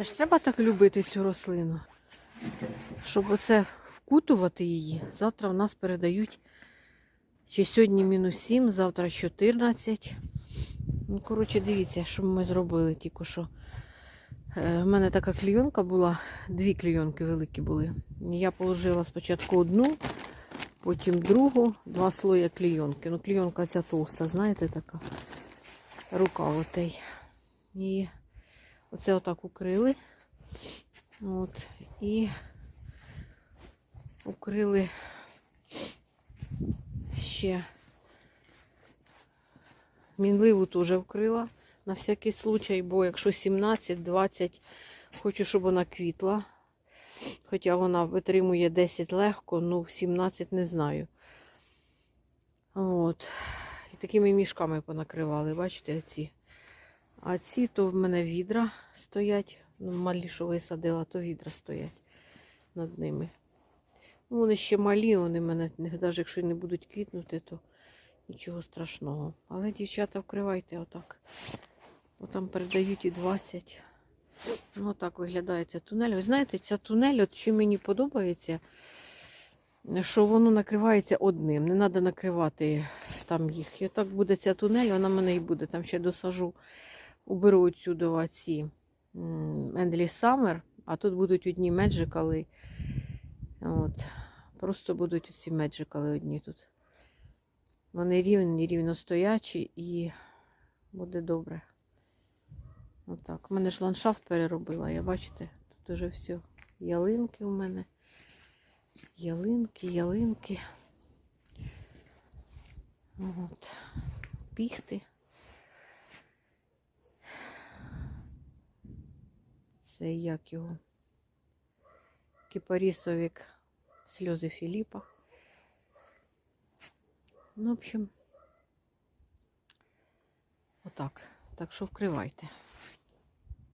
Це ж треба так любити цю рослину. Щоб оце вкутувати її. Завтра в нас передають ще сьогодні мінус 7, завтра 14. Ну, коротше, дивіться, що ми зробили тільки що. Е, В мене така клійонка була, дві клійонки великі були. Я положила спочатку одну, потім другу, два слої клійонки. Ну, клійонка ця товста, знаєте, така рука отей. І оце отак укрили. От, і укрили ще мінливу теж вкрила на всякий случай, бо якщо 17-20, хочу, щоб вона квітла. Хоча вона витримує 10 легко, ну 17 не знаю. От. І такими мішками понакривали, бачите, оці. А ці то в мене відра стоять. Ну, малі, що висадила, то відра стоять над ними. Ну, вони ще малі, вони мене, навіть якщо не будуть квітнути, то нічого страшного. Але дівчата, вкривайте отак. Отам передають і 20. Ну, отак виглядає ця тунель. Ви знаєте, ця тунель, от що мені подобається, що воно накривається одним. Не треба накривати там їх. І так буде ця тунель, вона мене і буде. Там ще досажу, уберу отсюди ці Endless Summer, а тут будуть одні меджикали. От. Просто будуть ці меджикали одні тут. Вони рівні, рівно стоячі і буде добре. Отак. У мене ж ландшафт переробила, я бачите, тут уже все. Ялинки у мене. Ялинки, ялинки. От. Піхти. Це як його. кіпарісовик сльози Філіпа. Ну, в общем, отак. Так що вкривайте.